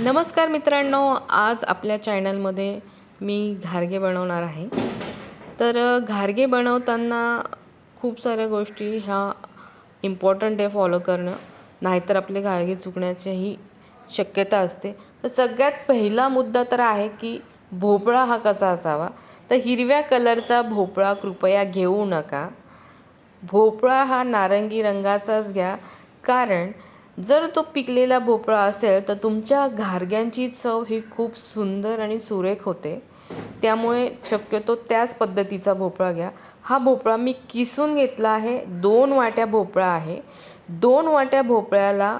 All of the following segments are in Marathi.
नमस्कार मित्रांनो आज आपल्या चॅनलमध्ये मी घारगे बनवणार आहे. तर घारगे बनवताना खूप साऱ्या गोष्टी ह्या इम्पॉर्टंट आहे फॉलो करणं. नाहीतर आपले घारगे चुकण्याचीही शक्यता असते. तर सगळ्यात पहिला मुद्दा तर आहे की भोपळा हा कसा असावा? तर हिरव्या कलरचा भोपळा कृपया घेऊ नका. भोपळा हा नारंगी रंगाचाच घ्या. कारण जर तो पिकलेला भोपळा असेल तर तुमच्या घारग्यांची चव ही खूप सुंदर आणि सुरेख होते. त्यामुळे शक्यतो त्याच पद्धतीचा भोपळा घ्या. हा भोपळा मी किसून घेतला आहे. दोन वाट्या भोपळा आहे. दोन वाट्या भोपळ्याला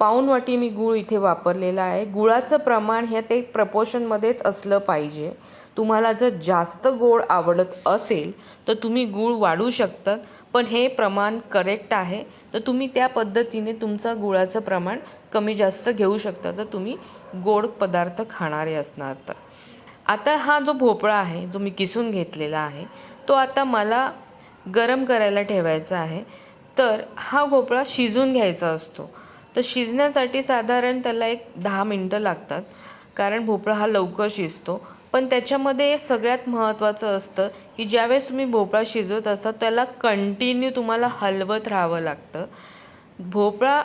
पाऊण वाटी मी गूळ इथे वापरलेला आहे. गुळाचं प्रमाण हे ते प्रपोशनमध्येच असलं पाहिजे. तुम्हाला जर जास्त गोड आवडत असेल तर तुम्ही गूळ वाढू शकतात पण हे प्रमाण करेक्ट आहे. तर तुम्ही त्या पद्धतीने तुमचं गुळाचं प्रमाण कमी जास्त घेऊ शकता जर तुम्ही गोड पदार्थ खाणारे असणार तर. आता हा जो भोपळा आहे जो मी किसून घेतलेला आहे तो आता मला गरम करायला ठेवायचा आहे. तर हा भोपळा शिजून घ्यायचा असतो. तर शिजण्यासाठी साधारण त्याला एक दहा मिनटं लागतात. कारण भोपळा हा लवकर शिजतो. पण त्याच्यामध्ये सगळ्यात महत्त्वाचं असतं की ज्यावेळेस तुम्ही भोपळा शिजवत असता त्याला कंटिन्यू तुम्हाला हलवत राहावं लागतं. भोपळा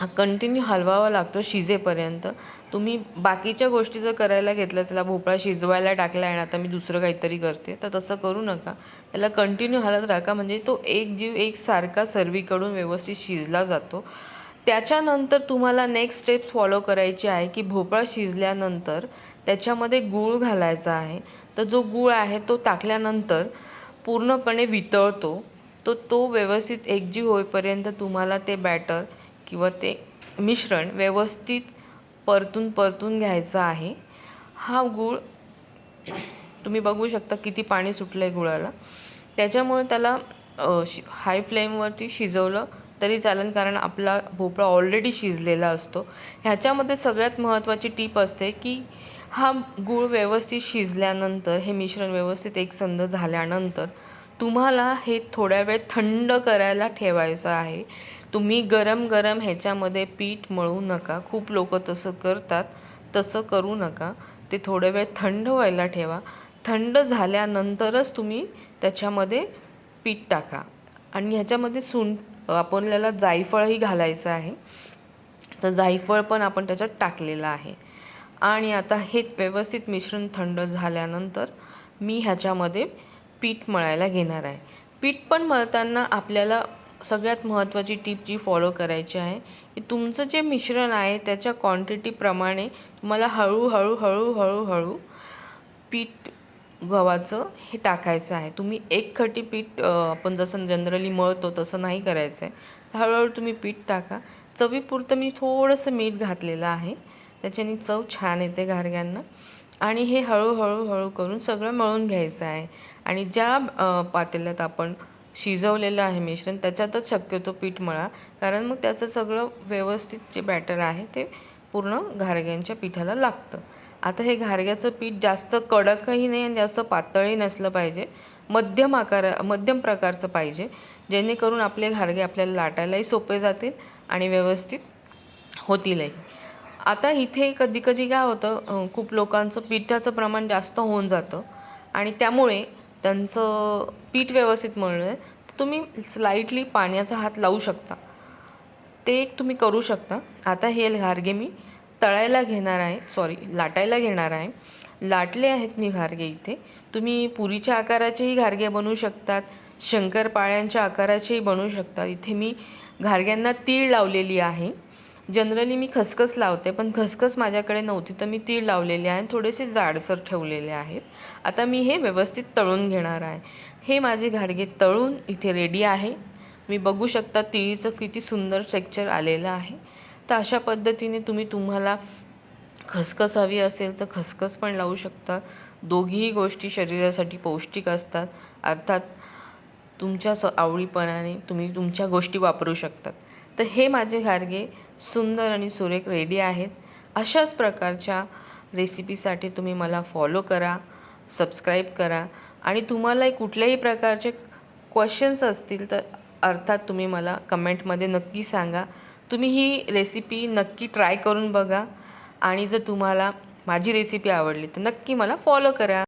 हा कंटिन्यू हलवावा लागतो शिजेपर्यंत. तुम्ही बाकीच्या गोष्टी जर करायला घेतल्या त्याला भोपळा शिजवायला टाकला आणि आता मी दुसरं काहीतरी करते तर तसं करू नका. त्याला कंटिन्यू हलत राहा म्हणजे तो एक जीव एकसारखा सर्वीकडून व्यवस्थित शिजला जातो. त्याच्यानंतर तुम्हाला नेक्स्ट स्टेप्स फॉलो करायची आहे की भोपळा शिजल्यानंतर त्याच्यामध्ये गूळ घालायचा आहे. तर जो गूळ आहे तो टाकल्यानंतर पूर्णपणे वितळतो. तो तो व्यवस्थित एकजीव होईपर्यंत तुम्हाला ते बॅटर किंवा ते मिश्रण व्यवस्थित परतून परतून घ्यायचं आहे. हा गूळ तुम्ही बघू शकता किती पाणी सुटलं आहे गुळाला. त्याच्यामुळे त्याला शि हाय फ्लेमवरती शिजवलं तरी चालेल कारण आपला भोपळा ऑलरेडी शिजलेला असतो. ह्याच्यामध्ये सगळ्यात महत्त्वाची टीप असते की हा गूळ व्यवस्थित शिजल्यानंतर हे मिश्रण व्यवस्थित एकसंध झाल्यानंतर तुम्हाला हे थोड्या वेळ थंड करायला ठेवायचं आहे. तुम्ही गरम गरम ह्याच्यामध्ये पीठ मळू नका. खूप लोक तसं करतात तसं करू नका. ते थोड्या वेळ थंड व्हायला ठेवा. थंड झाल्यानंतरच तुम्ही त्याच्यामध्ये पीठ टाका. आणि ह्याच्यामध्ये सुंठ आपल्याला जायफळही घालायचं आहे. तर जायफळ पण आपण त्याच्यात टाकलेलं आहे. आणि आता हे व्यवस्थित मिश्रण थंड झाल्यानंतर मी ह्याच्यामध्ये पीठ मळायला घेणार आहे. पीठ पण मळताना आपल्याला सगळ्यात महत्त्वाची टीप जी फॉलो करायची आहे की तुमचं जे मिश्रण आहे त्याच्या क्वांटिटीप्रमाणे तुम्हाला हळूहळू हळूहळूहळू पीठ गव्हाचं हे टाकायचं आहे. तुम्ही एक खटी पीठ आपण जसं जनरली मळतो तसं नाही करायचं आहे हळूहळू तुम्ही पीठ टाका. चवीपुरतं मी थोडंसं मीठ घातलेलं आहे. त्याच्याने चव छान येते घारग्यांना. आणि हे हळूहळू हळू करून सगळं मळून घ्यायचं आहे. आणि ज्या पातेल्यात आपण शिजवलेलं आहे मिश्रण त्याच्यातच शक्यतो पीठ मळा. कारण मग त्याचं सगळं व्यवस्थित जे बॅटर आहे ते पूर्ण घारग्यांच्या पिठाला लागतं. आता हे घारग्याचं पीठ जास्त कडकही नाही आणि जास्त पातळही नसलं पाहिजे. मध्यम आकारा मध्यम प्रकारचं पाहिजे. जेणेकरून आपले घारगे आपल्याला लाटायलाही सोपे जातील आणि व्यवस्थित होतीलही. आता इथे कधी कधी काय होतं खूप लोकांचं पिठाचं प्रमाण जास्त होऊन जातं आणि त्यामुळे त्यांचं पीठ व्यवस्थित मळलं आहे तर तुम्ही स्लाईटली पाण्याचा हात लावू शकता. ते एक तुम्ही करू शकता. आता हे घारगे मी तळायला घेणार आहे सॉरी लाटायला घेणार आहे. लाटले आहेत मी घारगे इथे. तुम्ही पुरीच्या आकाराचेही घारगे बनवू शकतात शंकरपाळ्यांच्या आकाराचेही बनवू शकतात. इथे मी घारग्यांना तीळ लावलेली आहे. जनरली मी खसखस लावते पण खसखस माझ्याकडे नव्हती तर मी तीळ लावलेले आहे थोडेसे जाडसर ठेवलेले आहेत. आता मी हे व्यवस्थित तळून घेणार आहे. हे माझे घाडगे तळून इथे रेडी आहे. मी बघू शकता तिळीचं किती सुंदर टेक्चर आलेलं आहे. तर अशा पद्धतीने तुम्ही तुम्हाला खसखस हवी असेल तर खसखस पण लावू शकता. दोघीही गोष्टी शरीरासाठी पौष्टिक असतात. अर्थात तुमच्या स आवडीपणाने तुम्ही तुमच्या गोष्टी वापरू शकतात. तर हे माझे घारगे सुंदर आणि सुरेख रेडी आहेत. अशाच प्रकारच्या रेसिपीसाठी तुम्ही मला फॉलो करा सबस्क्राईब करा आणि तुम्हाला कुठल्याही प्रकारचे क्वेश्चन्स असतील तर अर्थात तुम्ही मला कमेंटमध्ये नक्की सांगा. तुम्ही ही रेसिपी नक्की ट्राय करून बघा. आणि जर तुम्हाला माझी रेसिपी आवडली तर नक्की मला फॉलो करा.